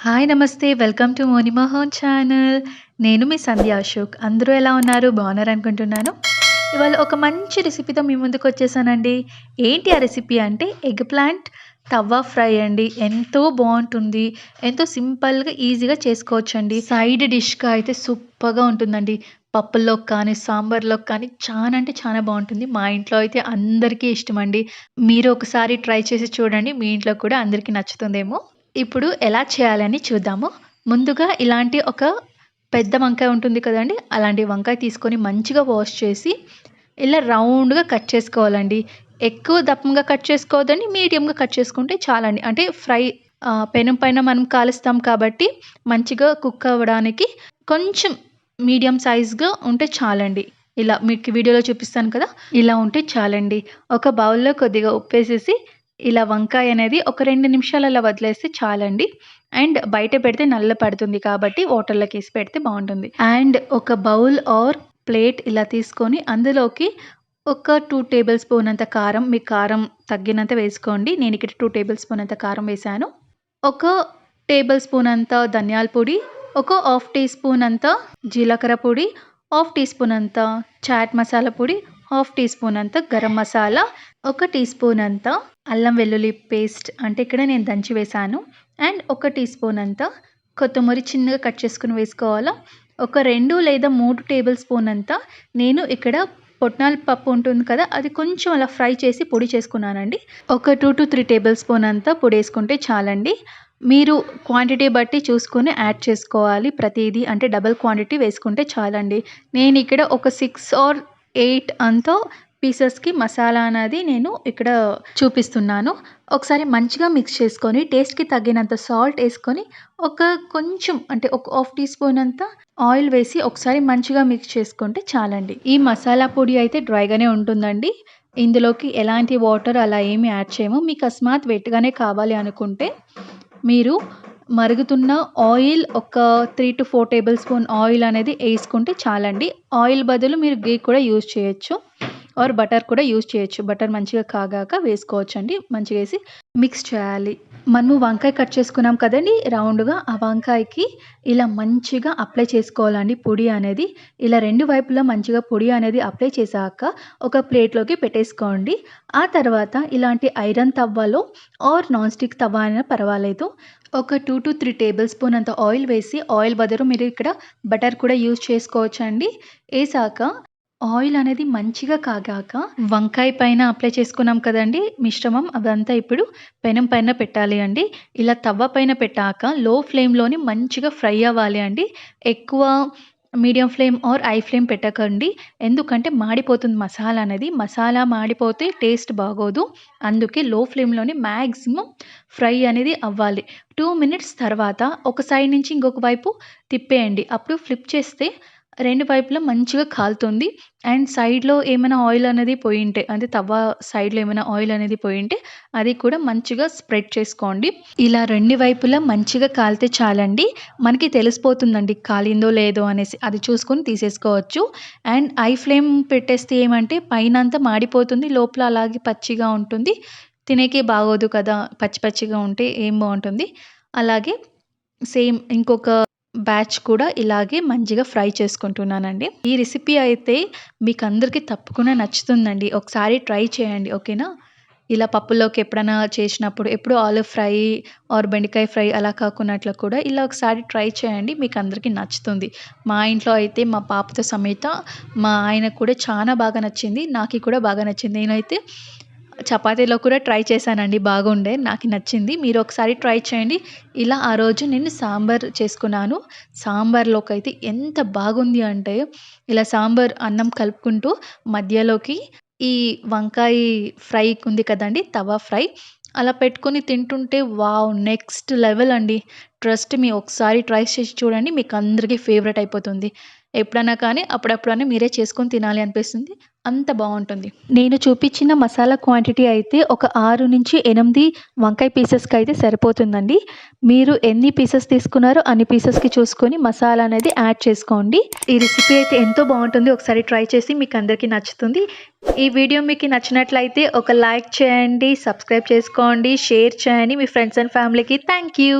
Hi నమస్తే. Welcome to మోనిమోహన్ channel నేను మీ సంధ్య అశోక్. అందరూ ఎలా ఉన్నారు? బాగున్నారు అనుకుంటున్నాను? ఇవాళ ఒక మంచి రెసిపీతో మీ ముందుకు వచ్చేసానండి. ఏంటి ఆ రెసిపీ అంటే ఎగ్ ప్లాంట్ తవ్వ ఫ్రై అండి. ఎంతో బాగుంటుంది. ఎంతో సింపుల్గా ఈజీగా చేసుకోవచ్చండి. సైడ్ డిష్గా అయితే సూపర్గా ఉంటుందండి. పప్పుల్లోకి కానీ సాంబార్లో కానీ చాలా అంటే చాలా బాగుంటుంది. మా ఇంట్లో అయితే అందరికీ ఇష్టం అండి మీరు ఒకసారి ట్రై చేసి చూడండి. మీ ఇంట్లో కూడా అందరికీ నచ్చుతుందేమో. ఇప్పుడు ఎలా చేయాలని చూద్దాము. ముందుగా ఇలాంటి ఒక పెద్ద వంకాయ ఉంటుంది కదండి అలాంటి వంకాయ తీసుకొని మంచిగా వాష్ చేసి ఇలా రౌండ్గా కట్ చేసుకోవాలండి. ఎక్కువ దప్పంగా కట్ చేసుకోవద్దండి మీడియంగా కట్ చేసుకుంటే చాలండి. అంటే ఫ్రై పెనం పైన మనం కాలుస్తాం కాబట్టి మంచిగా కుక్ అవ్వడానికి కొంచెం మీడియం సైజ్గా ఉంటే చాలండి. ఇలా మీకు వీడియోలో చూపిస్తాను కదా ఇలా ఉంటే చాలండి. ఒక బౌల్లో కొద్దిగా ఉప్పేసేసి ఇలా వంకాయ అనేది ఒక రెండు నిమిషాలు అలా వదిలేస్తే చాలండి. అండ్ బయట పెడితే నల్ల పడుతుంది కాబట్టి వాటర్లోకి వేసి పెడితే బాగుంటుంది. అండ్ ఒక బౌల్ ఆర్ ప్లేట్ ఇలా తీసుకొని అందులోకి ఒక టూ టేబుల్ స్పూన్ అంత కారం మీ కారం తగ్గినంత వేసుకోండి. నేను ఇక్కడ టూ టేబుల్ స్పూన్ అంత కారం వేసాను ఒక టేబుల్ స్పూన్ అంత ధనియాల పొడి ఒక హాఫ్ టీ స్పూన్ అంత జీలకర్ర పొడి హాఫ్ టీ స్పూన్ అంత చాట్ మసాలా పొడి హాఫ్ టీ స్పూన్ అంత గరం మసాలా ఒక టీ స్పూన్ అంత అల్లం వెల్లుల్లి పేస్ట్ అంటే ఇక్కడ నేను దంచి వేసాను అండ్ ఒక టీ స్పూన్ అంత కొత్తిమీర చిన్నగా కట్ చేసుకుని వేసుకోవాలా. ఒక రెండు లేదా మూడు టేబుల్ స్పూన్ అంత నేను ఇక్కడ పొట్నాల పప్పు ఉంటుంది కదా అది కొంచెం అలా ఫ్రై చేసి పొడి చేసుకున్నానండి. ఒక two to three table spoon అంతా పొడి వేసుకుంటే చాలండి. మీరు క్వాంటిటీ బట్టి చూసుకొని యాడ్ చేసుకోవాలి ప్రతిదీ అంటే డబల్ క్వాంటిటీ వేసుకుంటే చాలండి. నేను ఇక్కడ ఒక సిక్స్ ఆర్ ఎయిట్ అంతా పీసెస్కి మసాలా అనేది నేను ఇక్కడ చూపిస్తున్నాను. ఒకసారి మంచిగా మిక్స్ చేసుకొని టేస్ట్కి తగినంత సాల్ట్ వేసుకొని ఒక కొంచెం అంటే ఒక హాఫ్ టీ స్పూన్ అంత ఆయిల్ వేసి ఒకసారి మంచిగా మిక్స్ చేసుకుంటే చాలండి. ఈ మసాలా పొడి అయితే డ్రైగానే ఉంటుందండి. ఇందులోకి ఎలాంటి వాటర్ అలా ఏమి యాడ్ చేయము. మీకు అస్మాత్ వెట్గానే కావాలి అనుకుంటే మీరు మరుగుతున్న ఆయిల్ ఒక three to four tablespoon oil అనేది వేసుకుంటే చాలండి. ఆయిల్ బదులు మీరు గీ కూడా యూజ్ చేయొచ్చు. ఆర్ బటర్ కూడా యూజ్ చేయొచ్చు. బటర్ మంచిగా కాగాక వేసుకోవచ్చండి. మంచిగా వేసి మిక్స్ చేయాలి. మనము వంకాయ కట్ చేసుకున్నాం కదండి రౌండ్గా ఆ వంకాయకి ఇలా మంచిగా అప్లై చేసుకోవాలండి పొడి అనేది. ఇలా రెండు వైపులా మంచిగా పొడి అనేది అప్లై చేశాక ఒక ప్లేట్లోకి పెట్టేసుకోండి. ఆ తర్వాత ఇలాంటి ఐరన్ తవ్వలో ఆర్ నాన్ స్టిక్ తవ్వ అయినా పర్వాలేదు. ఒక two to three table spoon అంత ఆయిల్ వేసి ఆయిల్ బదులు మీరు ఇక్కడ బటర్ కూడా యూజ్ చేసుకోవచ్చండి. వేసాక ఆయిల్ అనేది మంచిగా కాగాక వంకాయ పైన అప్లై చేసుకున్నాం కదండి మిశ్రమం అదంతా ఇప్పుడు పెనం పైన పెట్టాలి అండి. ఇలా తవ్వ పైన పెట్టాక లో ఫ్లేమ్లోని మంచిగా ఫ్రై అవ్వాలి అండి. ఎక్కువ medium flame or high flame పెట్టకండి. ఎందుకంటే మాడిపోతుంది మసాలా అనేది. మసాలా మాడిపోతే టేస్ట్ బాగోదు. అందుకే లో ఫ్లేమ్లోని మ్యాక్సిమం ఫ్రై అనేది అవ్వాలి. టూ మినిట్స్ తర్వాత ఒక సైడ్ నుంచి ఇంకొక వైపు తిప్పేయండి. అప్పుడు ఫ్లిప్ చేస్తే రెండు వైపులా మంచిగా కాలుతుంది. అండ్ సైడ్లో ఏమైనా ఆయిల్ అనేది పోయి ఉంటే అంటే తవ్వ సైడ్లో ఏమైనా ఆయిల్ అనేది పోయి ఉంటే అది కూడా మంచిగా స్ప్రెడ్ చేసుకోండి. ఇలా రెండు వైపులా మంచిగా కాలితే చాలండి. మనకి తెలిసిపోతుందండి కాలిందో లేదో అనేసి. అది చూసుకొని తీసేసుకోవచ్చు. అండ్ ఐ ఫ్లేమ్ పెట్టేస్తే ఏమంటే పైన అంతా మాడిపోతుంది. లోపల అలాగే పచ్చిగా ఉంటుంది. తినేకే బాగోదు కదా. పచ్చి పచ్చిగా ఉంటే ఏం బాగుంటుంది. అలాగే సేమ్ ఇంకొక బ్యాచ్ కూడా ఇలాగే మంచిగా ఫ్రై చేసుకుంటున్నానండి. ఈ రెసిపీ అయితే మీకు అందరికీ తప్పకుండా నచ్చుతుందండి. ఒకసారి ట్రై చేయండి ఓకేనా? ఇలా పప్పులోకి ఎప్పుడైనా చేసినప్పుడు ఎప్పుడు ఆలివ్ ఫ్రై ఆర్ బెండకాయ ఫ్రై అలా కాకున్నట్లు కూడా ఇలా ఒకసారి ట్రై చేయండి మీకు అందరికీ నచ్చుతుంది. మా ఇంట్లో అయితే మా పాపతో సమేత మా ఆయనకు కూడా చాలా బాగా నచ్చింది నాకు కూడా బాగా నచ్చింది. నేనైతే చపాతీలో కూడా ట్రై చేశానండి బాగుండే నాకు నచ్చింది. మీరు ఒకసారి ట్రై చేయండి. ఇలా ఆ రోజు నేను సాంబార్ చేసుకున్నాను. సాంబార్లోకి అయితే ఎంత బాగుంది అంటే ఇలా సాంబార్ అన్నం కలుపుకుంటూ మధ్యలోకి ఈ వంకాయ ఫ్రై ఉంది కదండి తవా ఫ్రై అలా పెట్టుకొని తింటుంటే వావ్ నెక్స్ట్ లెవెల్ అండి. ట్రస్ట్ మీ ఒకసారి ట్రై చేసి చూడండి మీకు అందరికీ ఫేవరెట్ అయిపోతుంది. ఎప్పుడైనా కానీ అప్పుడప్పుడైనా మీరే చేసుకొని తినాలి అనిపిస్తుంది. అంత బాగుంటుంది. నేను చూపించిన మసాలా క్వాంటిటీ అయితే ఒక ఆరు నుంచి ఎనిమిది వంకాయ పీసెస్కి అయితే సరిపోతుందండి. మీరు ఎన్ని పీసెస్ తీసుకున్నారో అన్ని పీసెస్కి చూసుకొని మసాలా అనేది యాడ్ చేసుకోండి. ఈ రెసిపీ అయితే ఎంతో బాగుంటుంది. ఒకసారి ట్రై చేసి మీకు అందరికీ నచ్చుతుంది. ఈ వీడియో మీకు నచ్చినట్లయితే ఒక లైక్ చేయండి సబ్స్క్రైబ్ చేసుకోండి షేర్ చేయండి. మీ ఫ్రెండ్స్ అండ్ ఫ్యామిలీకి థ్యాంక్ యూ.